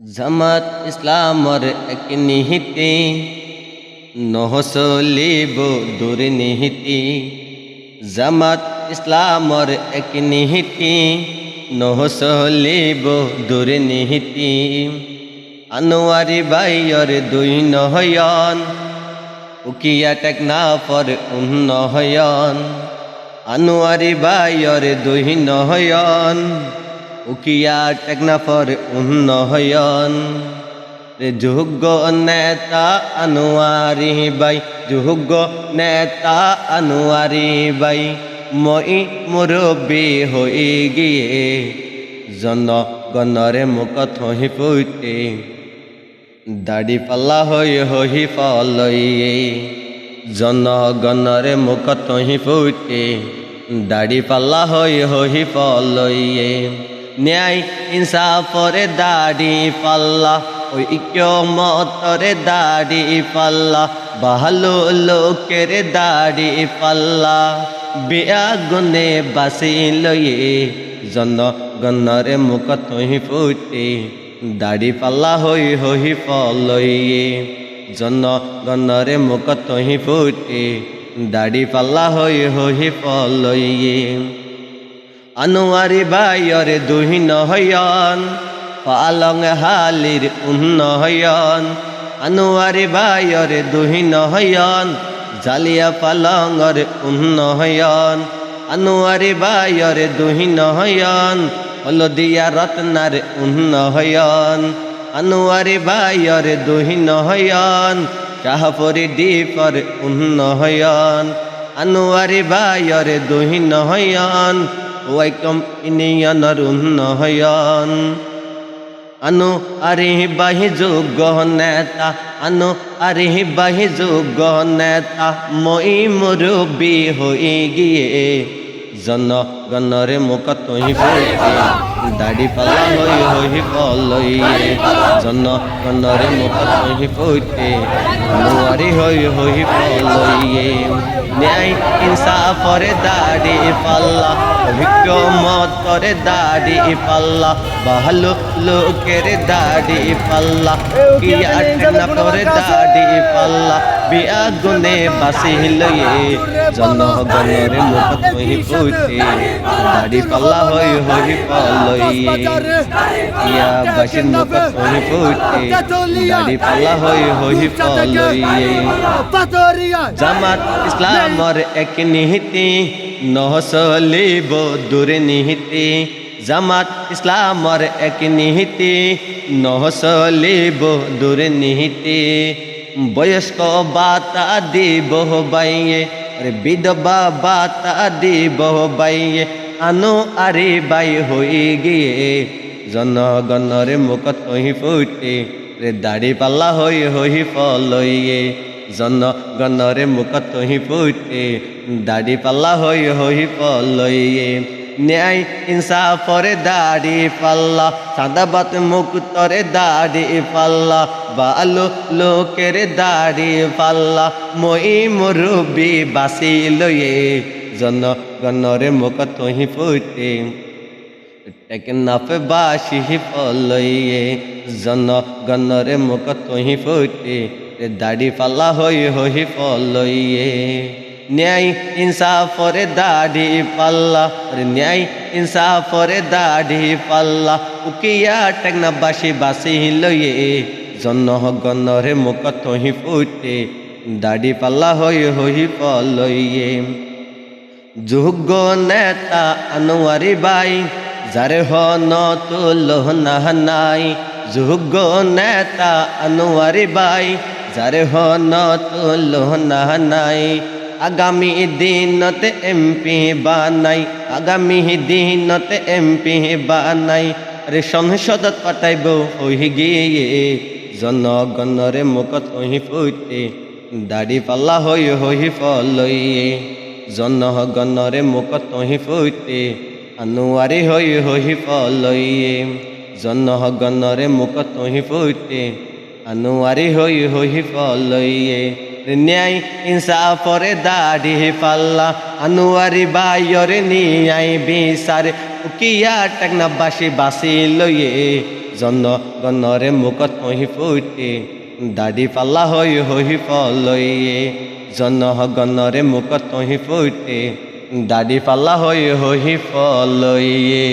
জামাত ইসলামর এক নিহিতি, নহসলিব দুর্নীতি। জামাত ইসলামর এক নিহিতি, নহসলিব দুর্নীতি। আনোয়ারি বাইয়র দুই নহয়ন, উকিয়া টেকনা পর উন্নয়ন আনোয়ারি বাইয়র দুই নহয়ন উকিয়া টেকনাফর উন্নয়ন। রে যোগ্য নেতা আনোয়ারি বাই যোগ্য নেতা আনোয়ারি বাই, মই মুরব্বী হয়ে গিয়ে জনগণরে মুখ থহি পুইতে দাড়ি পাল্লা হই হহি ফলইয়ে, জনগণরে মুখ থহি পুইতে দাড়ি পাল্লা হই হহি ফলইয়ে। ন্যায় ইনসাফরে দাড়ি পাল্লা ঐক্য মতরে দাড়ি পাল্লা ভালো লোকের দাড়ি পাল্লা। বিয়া গুনে বাসি লয়ে জনগণরে মুখ তুহি ফুটে, দাড়ি পাল্লা হই হই ফলইয়ে জনগণরে মুখ তুহি ফুটে, দাড়ি পাল্লা হই হই ফলইয়ে আনোয়ারি বাইয়রে দুহি নহয়ন, পালং হালির উন্নয়ন আনোয়ারি বাইয়রে দুহি নহয়ন, জালিয়া পালংর উন্নয়ন আনোয়ারি বাইয়রে দুহি নহয়ন, হলদিয়া রত্নার উন্নয়ন আনোয়ারি বাইয়রে দুহি নহয়ন চাহপরি দ্বীপর উন্নয়ন আনোয়ারি বাইয়রে দুহি ওয়াইকম ইনিয়নর উন্নয়ন আনু আরে বাহি যোগ্য নেতা আনু আরে বাহি যোগ্য নেতা মই মুরব্বী হয়ে গিয়ে জনগণরে মুখ ফুটে দাড়ি পাল্লা হই হই পলইয়ে জনগণরে মুখ তুহি ফুটে মুয়ারি হই হই পলইয়ে ন্যায় ইনসাফরে দাড়ি পাল্লা অভিজ্ঞ মতরে দাড়ি পাল্লা ভালো লোকের দাড়ি পাল্লা। কিয়া টেনা করে দাড়ি পাল্লা, বিয়া গুনে বাসি লয়ে জনগণের মুখ তুই ফুটে। দাড়ি পাল্লা হই হই পলইয়ে ইয়া বাসির মুখ তুই ফুটে। দাড়ি পাল্লা হই হই পলইয়ে জামাত ইসলামর এক নিহিতি নহসলিব দুর্নীতি, জামাত ইসলামর এক নিহিতি নহসলিব দুর্নীতি, বয়স্ক বাতা দিব বাইয়ে বিধবা বাতা দিব বাইয়ে। আনো আরে বাই হয়ে গিয়ে, জনগণরে মুখ তহি ফুটে, রে দাড়ি পাল্লা হই হই ফলইয়ে। জনগণরে মুখ তহি ফুটে দাড়ি পাল্লা হই হই পলইয়ে। ন্যায় ইনসাফরে দাড়ি পাল্লা সাদাবাত মুক্তরে দাড়ি পাল্লা, বালো লোকের দাড়ি পাল্লা, মই মুরব্বী বাসি লয়ে জনগণরে মুখ তহি ফুটে টেকনাফ বাসি পলইয়ে। জনগণরে মুখ তহি ফুটে দাড়ি পাল্লা হই হই পলইয়ে ন্যায় ইনসাফরে দাড়ি পাল্লা ন্যায় ইনসাফরে দাড়ি পাল্লা। উকিয়া টেকনা বাসি বাসি লইয়ে জনগণরে মুখ তহি ফুটে। দাড়ি পাল্লা হই হই পলইয়ে যোগ্য নেতা আনোয়ারি বাই, যারে হন তুলহ নাই। যোগ্য নেতা আনোয়ারি বাই যারে হন তুলহ নাই, আগামী দিনতে এমপি বানাই, আগামী দিনতে এমপি বানাই। আরে সংসদত পাঠাইব হই গিয়ে, জনগণরে মুখ তহি ফুটে, দাড়ি পাল্লা হই হই ফলইয়ে জনগণরে মুখ তহি ফুটে, আনুয়ারি হই হই ফলইয়ে জনগণরে মুখ তহি ফুটে আনুয়ারি হই হই ফলইয়ে, ন্যায় ইনসাফরে দাড়ি পাল্লা। আনুয়ারি বাইরে নিয়াই বিচার, উকিয়া টেকনা বাসি লইয়ে। জন্য গণরে মুখত হহি ফুটে, দাড়ি পাল্লা হই হহি ফলইয়ে। জন্য গণরে মুখত হহি ফুটে, দাড়ি পাল্লা হই হহি ফলইয়ে।